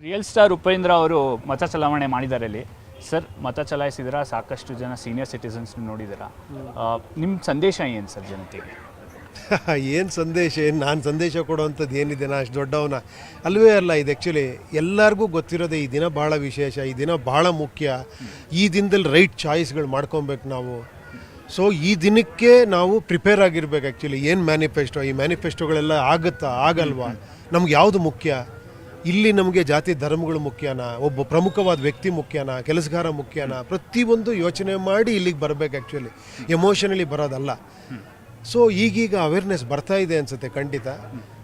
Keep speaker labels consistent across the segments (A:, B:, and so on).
A: Real star Upendra ಅವರು ಮತ ಚಲಾವಣೆ ಮಾಡಿದ್ದಾರೆ ಅಲ್ಲಿ ಸರ್ ಮತ ಚಲಾಯಿಸಿದ್ರ? ಸಾಕಷ್ಟು ಜನ ಸೀನಿಯರ್ ಸಿಟಿಸನ್ಸ್ ನೋಡಿದಿರ? ನಿಮ್ಮ ಸಂದೇಶ ಏನು ಸರ್ ಜನತೆಗೆ?
B: ಏನು ಸಂದೇಶ, ಏನು ನಾನು ಸಂದೇಶ ಕೊಡುವಂಥದ್ದು ಏನಿದೆ? ನಾ ಅಷ್ಟು ದೊಡ್ಡವನ. ಅಲ್ಲವೇ ಅಲ್ಲ, ಇದು ಆ್ಯಕ್ಚುಲಿ ಎಲ್ಲರಿಗೂ ಗೊತ್ತಿರೋದೆ ಈ ದಿನ ಭಾಳ ವಿಶೇಷ, ಈ ದಿನ ಭಾಳ ಮುಖ್ಯ. ಈ ದಿನದಲ್ಲಿ ರೈಟ್ ಚಾಯ್ಸ್ಗಳು ಮಾಡ್ಕೊಬೇಕು ನಾವು. ಸೊ ಈ ದಿನಕ್ಕೆ ನಾವು ಪ್ರಿಪೇರ್ ಆಗಿರ್ಬೇಕು ಆ್ಯಕ್ಚುಲಿ ಏನು ಮ್ಯಾನಿಫೆಸ್ಟೋ ಈ ಮ್ಯಾನಿಫೆಸ್ಟೋಗಳೆಲ್ಲ ಆಗುತ್ತಾ? ಆಗಲ್ವಾ? ನಮ್ಗೆ ಯಾವುದು ಮುಖ್ಯ? ಇಲ್ಲಿ ನಮಗೆ ಜಾತಿ ಧರ್ಮಗಳು ಮುಖ್ಯನ, ಒಬ್ಬ ಪ್ರಮುಖವಾದ ವ್ಯಕ್ತಿ ಮುಖ್ಯನ, ಕೆಲಸಗಾರ ಮುಖ್ಯನ, ಪ್ರತಿಯೊಂದು ಯೋಚನೆ ಮಾಡಿ ಇಲ್ಲಿಗೆ ಬರಬೇಕು ಆ್ಯಕ್ಚುಲಿ ಎಮೋಷನಲಿ ಬರೋದಲ್ಲ. ಸೊ ಈಗೀಗ ಅವೇರ್ನೆಸ್ ಬರ್ತಾ ಇದೆ ಅನ್ಸುತ್ತೆ ಖಂಡಿತ.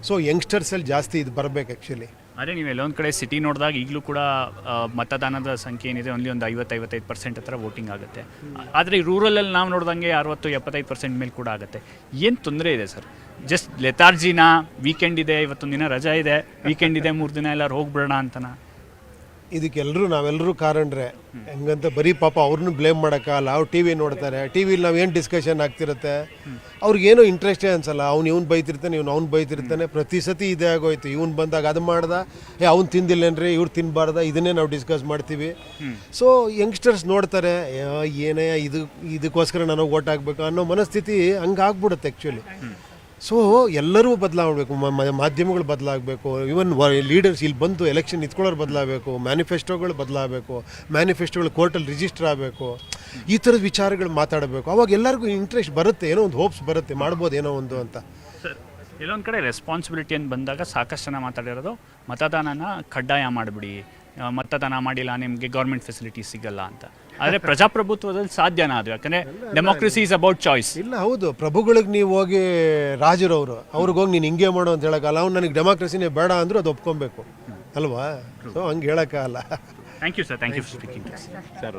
B: ಸೊ ಯಂಗ್ಸ್ಟರ್ಸಲ್ಲಿ ಜಾಸ್ತಿ ಇದು ಬರಬೇಕು ಆ್ಯಕ್ಚುಲಿ
A: ಅದೇ ನೀವು ಎಲ್ಲೊಂದು ಕಡೆ ಸಿಟಿ ನೋಡಿದಾಗ ಈಗಲೂ ಕೂಡ ಮತದಾನದ ಸಂಖ್ಯೆ ಏನಿದೆ ಒನ್ಲಿ ಒಂದು ಐವತ್ತೈವತ್ತೈದು ಪರ್ಸೆಂಟ್ ಹತ್ರ ವೋಟಿಂಗ್ ಆಗುತ್ತೆ. ಆದರೆ ರೂರಲಲ್ಲಿ ನಾವು ನೋಡ್ದಂಗೆ ಅರವತ್ತು, ಎಪ್ಪತ್ತೈದು ಪರ್ಸೆಂಟ್ ಮೇಲೆ ಕೂಡ ಆಗುತ್ತೆ. ಏನು ತೊಂದರೆ ಇದೆ ಸರ್? ಜಸ್ಟ್ ಲೆತಾರ್ಜಿನ ವೀಕೆಂಡ್ ಇದೆ, ಇವತ್ತೊಂದು ದಿನ ರಜಾ ಇದೆ ವೀಕೆಂಡ್ ಇದೆ, ಮೂರು ದಿನ ಎಲ್ಲರೂ ಹೋಗ್ಬಿಡೋಣ ಅಂತನಾ?
B: ಇದಕ್ಕೆಲ್ಲರೂ ನಾವೆಲ್ಲರೂ ಕಾರಣರೇ. ಹೆಂಗಂತ ಬರೀ ಪಾಪ ಅವ್ರನ್ನೂ ಬ್ಲೇಮ್ ಮಾಡೋಕ್ಕಾಗಲ್ಲ. ಅವ್ರು ಟಿ ವಿ ನೋಡ್ತಾರೆ. ಟಿ ವಿಲಿ ನಾವು ಏನು ಡಿಸ್ಕಷನ್ ಆಗ್ತಿರುತ್ತೆ? ಅವ್ರಿಗೇನೋ ಇಂಟ್ರೆಸ್ಟೇ ಅನ್ಸಲ್ಲ. ಅವ್ನು ಇವ್ನು ಬೈತಿರ್ತಾನೆ ಇವ್ನು ಅವ್ನು ಬೈತಿರ್ತಾನೆ. ಪ್ರತಿ ಸತಿ ಇದೇ ಆಗೋಯ್ತು. ಇವ್ನು ಬಂದಾಗ ಅದು ಮಾಡ್ದ ಏ ಅವ್ನು ತಿಂದಿಲ್ಲೇನ್ರಿ ಇವ್ರು ತಿನ್ನಬಾರ್ದ ಇದನ್ನೇ ನಾವು ಡಿಸ್ಕಸ್ ಮಾಡ್ತೀವಿ. ಸೊ ಯಂಗ್ಸ್ಟರ್ಸ್ ನೋಡ್ತಾರೆ "ಯಾ, ಏನೇ ಇದು ಇದಕ್ಕೋಸ್ಕರ ನನಗೆ ಓಟ್ ಹಾಕ್ಬೇಕು ಅನ್ನೋ ಮನಸ್ಥಿತಿ ಹಂಗೆ ಆಗ್ಬಿಡುತ್ತೆ ಆ್ಯಕ್ಚುಲಿ ಸೊ ಎಲ್ಲರೂ ಬದಲಾಗಬೇಕು. ಮಾಧ್ಯಮಗಳು ಬದಲಾಗಬೇಕು. ಇವನ್ ಲೀಡರ್ಸ್ ಇಲ್ಲಿ ಬಂದು ಎಲೆಕ್ಷನ್ ಇತ್ಕೊಳ್ಳೋರು ಬದಲಾಗಬೇಕು. ಮ್ಯಾನಿಫೆಸ್ಟೋಗಳು ಬದಲಾಗಬೇಕು. ಮ್ಯಾನಿಫೆಸ್ಟೋಗಳು ಕೋರ್ಟಲ್ಲಿ ರಿಜಿಸ್ಟರ್ ಆಗಬೇಕು. ಈ ಥರದ ವಿಚಾರಗಳು ಮಾತಾಡಬೇಕು. ಅವಾಗ ಎಲ್ಲರಿಗೂ ಇಂಟ್ರೆಸ್ಟ್ ಬರುತ್ತೆ. ಏನೋ ಒಂದು ಹೋಪ್ಸ್ ಬರುತ್ತೆ. ಮಾಡ್ಬೋದು ಏನೋ ಒಂದು ಅಂತ.
A: ಇಲ್ಲೊಂದು ಕಡೆ ರೆಸ್ಪಾನ್ಸಿಬಿಲಿಟಿ ಅಂತ ಬಂದಾಗ ಸಾಕಷ್ಟು ಜನ ಮಾತಾಡಿರೋದು, ಮತದಾನನ ಕಡ್ಡಾಯ ಮಾಡಿಬಿಡಿ. ಮತದಾನ ಮಾಡಿಲ್ಲ, ನಿಮಗೆ ಗೌರ್ಮೆಂಟ್ ಫೆಸಿಲಿಟಿ ಸಿಗಲ್ಲ ಅಂತ. ಆದರೆ ಪ್ರಜಾಪ್ರಭುತ್ವದಲ್ಲಿ ಸಾಧ್ಯನಾ ಅದು? ಯಾಕಂದರೆ ಡೆಮೋಕ್ರಸಿ ಇಸ್ ಅಬೌಟ್ ಚಾಯ್ಸ್
B: ಇಲ್ಲ. ಹೌದು. ಪ್ರಭುಗಳಿಗೆ ನೀವು ಹೋಗಿ ರಾಜರವರು ಅವ್ರಿಗೆ ಹೋಗಿ ನೀನು ಹಿಂಗೆ ಮಾಡು ಅಂತ ಹೇಳೋಕ್ಕಲ್ಲ ಅವ್ನು ನನಗೆ ಡೆಮೋಕ್ರಸಿನೇ ಬೇಡ ಅಂದರೂ ಅದು ಒಪ್ಕೊಬೇಕು. ಅಲ್ವಾ? ಸೊ ಹಂಗೆ ಹೇಳೋಕ್ಕಾಗಲ್ಲ.
A: Thank you sir thank you for speaking
C: sir